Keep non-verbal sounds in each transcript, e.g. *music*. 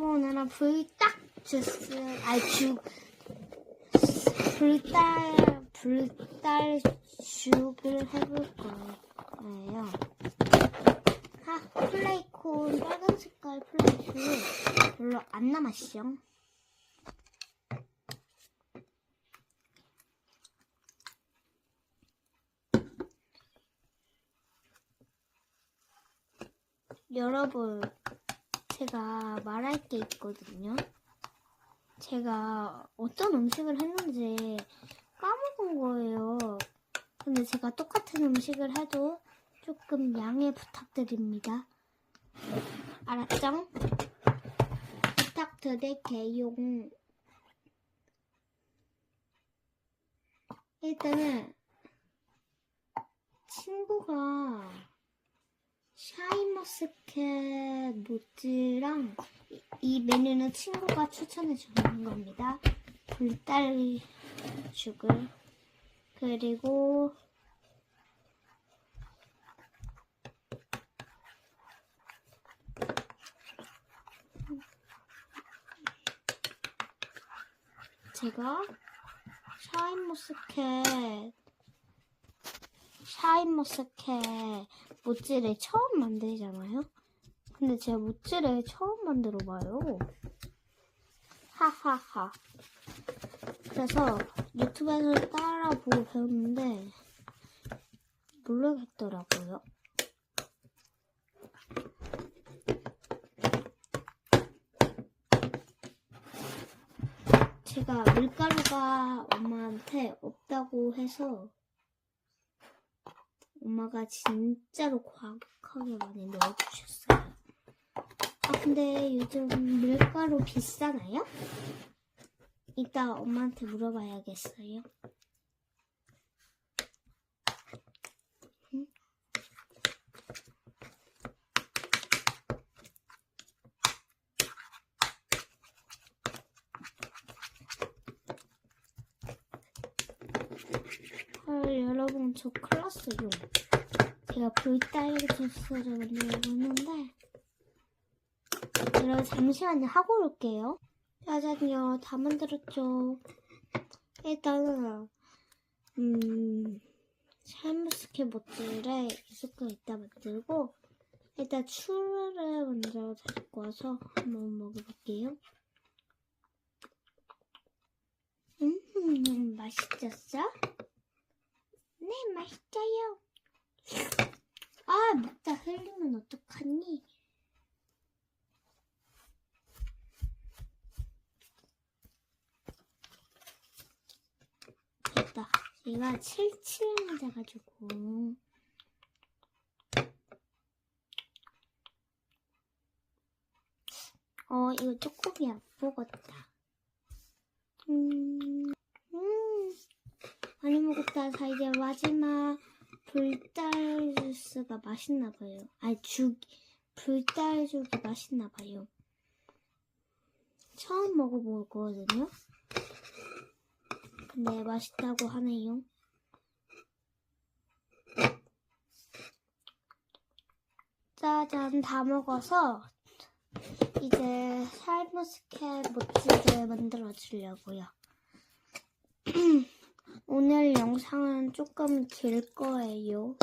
여러분 오늘은 불닭 주스 아니 죽 불닭 불닭 죽을 해볼 거예요. 아 플레이콘 빨간 색깔 플레이콘 별로 안 남았죠. 여러분 제가 말할 게 있거든요. 제가 어떤 음식을 했는지 까먹은 거예요. 근데 제가 똑같은 음식을 해도 조금 양해 부탁드립니다. 알았죠? 부탁드릴게요. 일단은 친구가 샤인머스켓 모찌랑 이- 이 메뉴는 친구가 추천해 주는 겁니다. 불달리 죽을 그리고 제가 샤인머스켓 샤인머스켓 모찌를 처음 만들잖아요. 근데 제가 모찌를 처음 만들어 봐요. 하하하. 그래서 유튜브에서 따라 보고 배웠는데 모르겠더라고요. 제가 밀가루가 엄마한테 없다고 해서 엄마가 진짜로 과격하게 많이 넣어주셨어요. 아, 근데 요즘 밀가루 비싸나요? 이따 엄마한테 물어봐야겠어요. 응? 헐, 여러분, 저 큰일 났어요. 제가 불닭 주스를 만들려고 했는데, 여러분, 잠시만요. 하고 올게요. 짜잔요. 다 만들었죠. 일단은, 음, 샤인머스켓 모찌를 이스크 이따 만들고, 일단 추를 먼저 데리고 와서 한번 먹어볼게요. 음, 맛있었어? 네, 맛있어요. 아, 먹다 흘리면 어떡하니? 됐다. 얘가 77 맞아가지고. 어, 이거 조금이. 음, 음. 많이 먹었다. 자, 이제 마지막 불달 주스가 맛있나 봐요. 아니, 죽, 불달 죽이 맛있나 봐요. 처음 먹어볼 거거든요. 근데 맛있다고 하네요. 짜잔, 다 먹어서 이제 샤인머스켓 모찌를 만들어 주려고요. *clears throat* 오늘 영상은 조금 길 거예요.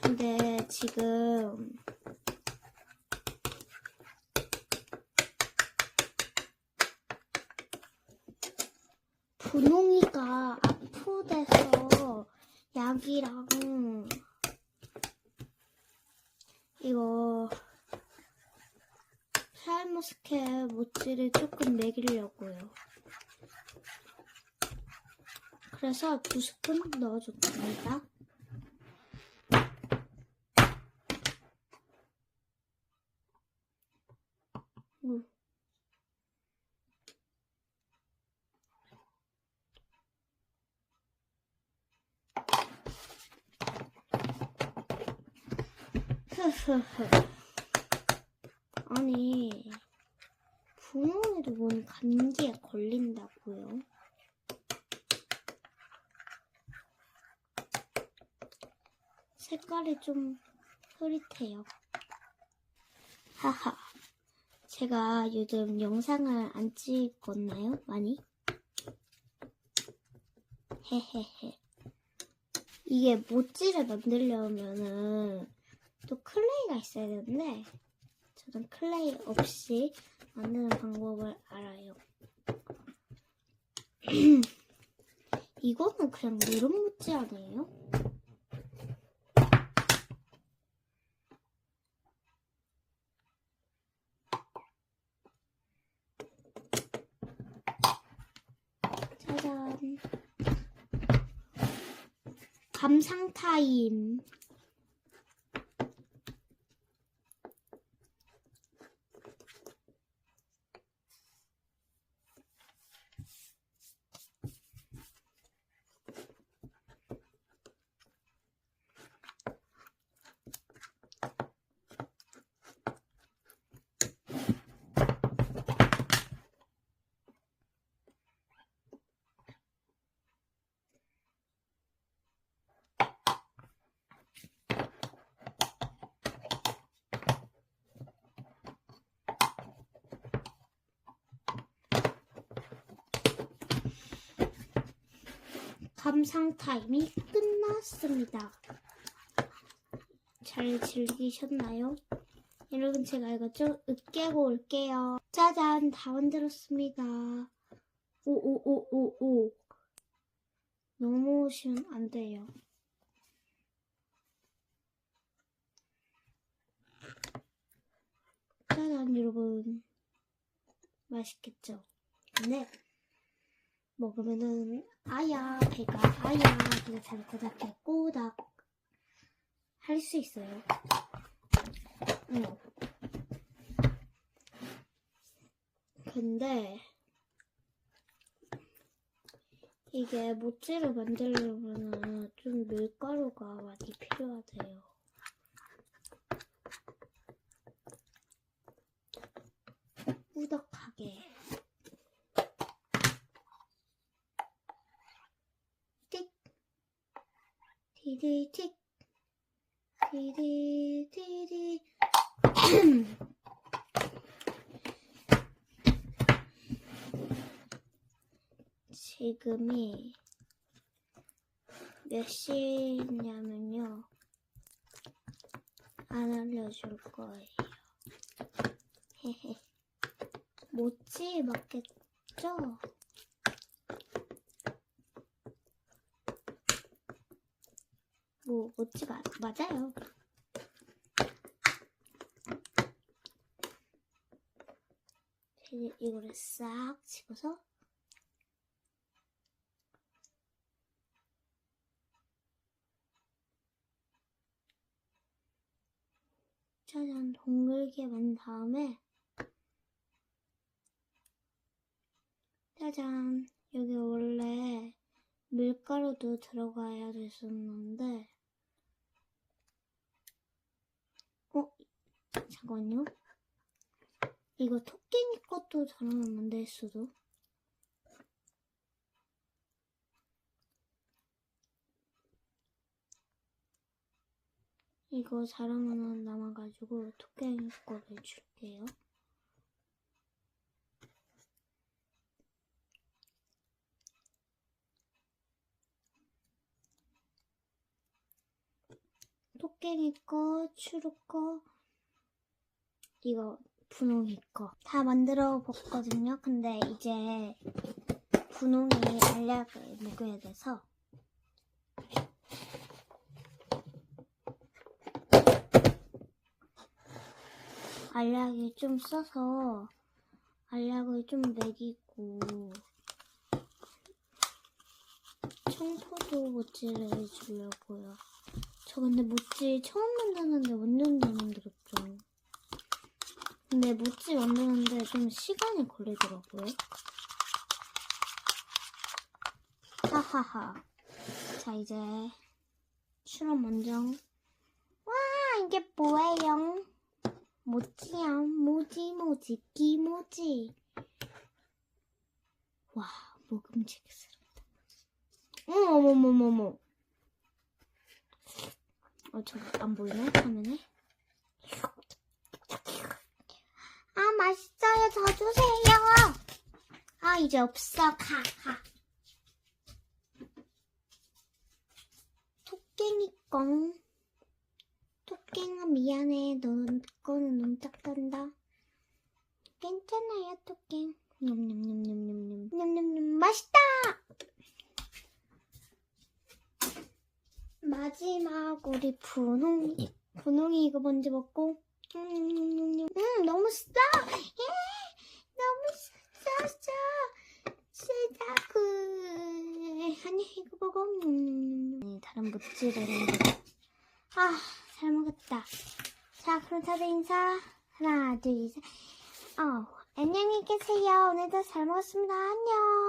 근데 지금 분홍이가 아프대서 약이랑 이거 샤인머스켓 모찌를 조금 먹이려고요. 그래서 두 스푼 넣어줬습니다. 음. 흐흐흐. 아니, 분홍이도 뭔 감기에 걸린다고요? 색깔이 좀 흐릿해요. 하하. 제가 요즘 영상을 안 찍었나요? 많이? 헤헤헤. 이게 모찌를 만들려면은 또 클레이가 있어야 되는데 저는 클레이 없이 만드는 방법을 알아요. *clears throat* 이거는 그냥 누름 모찌 아니에요? 짜잔. 감상 타임. 감상 타임이 끝났습니다. 잘 즐기셨나요? 여러분 제가 이거 좀 으깨고 올게요. 짜잔 다 만들었습니다. 오오오오오 너무 오시면 안 돼요. 짜잔 여러분 맛있겠죠? 근데 먹으면은 아야 배가 아야 배가 자작자작해 꼬닥 할 수 있어요. 응. 근데 이게 모찌를 만들려면은 좀 밀가루가 많이 필요하대요. 꾸덕하게. 틱 디디 틱 디디 디디 지금이 몇 시냐면요. 안 알려줄 거예요. 헤헤 *laughs* 모찌 맞겠죠? 뭐 모찌가 맞아요. 이제 이거를 싹 집어서 짜잔 동글게 만 다음에 짜잔 여기 원래 밀가루도 들어가야 됐었는데 어? 잠깐만요. 이거 토끼니 것도 잘하면 안 될 수도. 이거 잘하면 남아가지고 토끼니 거를 줄게요. 토끼니 거, 추루 거, 이거 분홍이 거. 다 만들어 봤거든요. 근데 이제 분홍이 알약을 먹여야 돼서 알약이 좀 써서 알약을 좀 먹이고 청포도 모찌를 주려고요. 저 근데 모찌 처음 만드는데 완전 잘 만들었죠. 근데 모찌 만드는데 좀 시간이 걸리더라고요. 하하하. 자, 이제 실험 원정. 와, 이게 뭐예요? 모찌야, 모지, 모지, 끼모지. 와, 먹음직스럽다. 어머머머머머. 어, 저안 보이네, 화면에. 아, 맛있어요. 더 주세요. 아, 이제 없어. 가, 가. 토깽이 꽁. 토깽아, 미안해. 너 거는 너무 작단다. 괜찮아요, 토깽. 냠냠냠냠냠냠. 냠냠냠. 맛있다! 마지막 우리 분홍이 분홍이 이거 먼저 먹고 음, 음 너무 싸. 예, 너무 싸싸 쓰다구. 아니 이거 먹어. 음, 다른 무찌를 아 잘 먹었다. 자 그럼 다들 인사. 하나 둘 셋. 어, 안녕히 계세요. 오늘도 잘 먹었습니다. 안녕